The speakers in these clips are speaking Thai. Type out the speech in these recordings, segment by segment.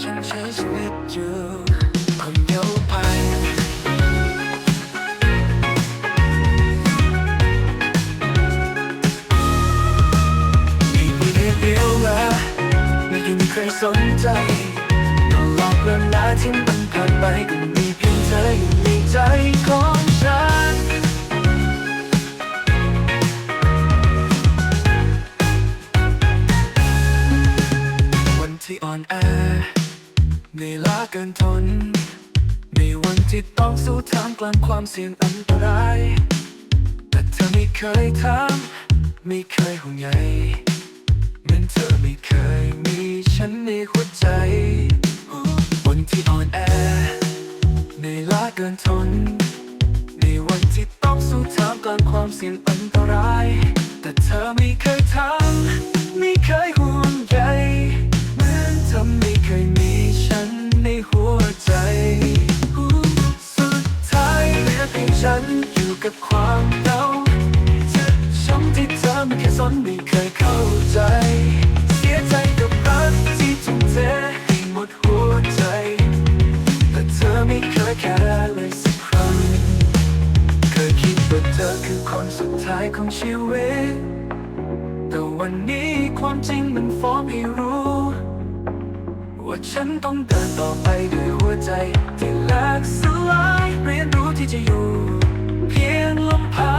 ฉันใช้ชีวิตอยู่คนเดียวไปมีมีเดียวแหละไม่ยังมีใครสนใจตลอดเวลาที่มันผ่านไปก็มีเพียงเธออยู่ในใจของฉันวันที่อ่อนแอ เหนื่อยล้าเกินทน ในวันที่ต้องสู้ท่ามกลางความเสี่ยงอันตราย แต่เธอไม่เคยถามไม่เคยห่วงใยเหมือนเธอไม่เคยมีฉันในหัวใจวันที่อ่อนแอเหนื่อยล้าเกินทน ในวันที่ต้องสู้ท่ามกลางความเสี่ยงอันตราย กับความเหงาจ็บช้ำที่เธอไม่เคยสนไม่เคยเข้าใจ เสียใจกับรักที่ทุ่มเทให้หมดหัวใจ แต่เธอไม่เคยแค่เลยสักครั้ง เคยคิดว่าเธอคือคนสุดท้ายของชีวิต แต่วันนี้ความจริงมันฟ้องให้รู้ ว่าฉันต้องเดินต่อไปด้วยหัวใจที่แหลกสลายเรียนรู้ที่จะอยู่ เพียงลำพัง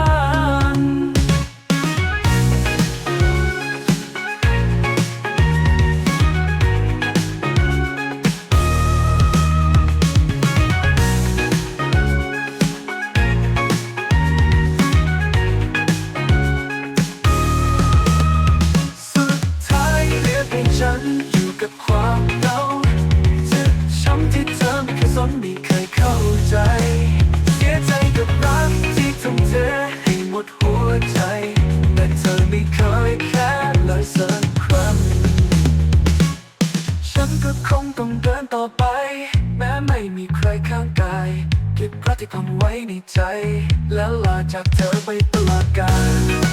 ต้องเดินต่อไป แม้ไม่มีใครข้างกายเก็บรักที่พังไว้ในใจ แล้วลาจากเธอไปตลอดกาล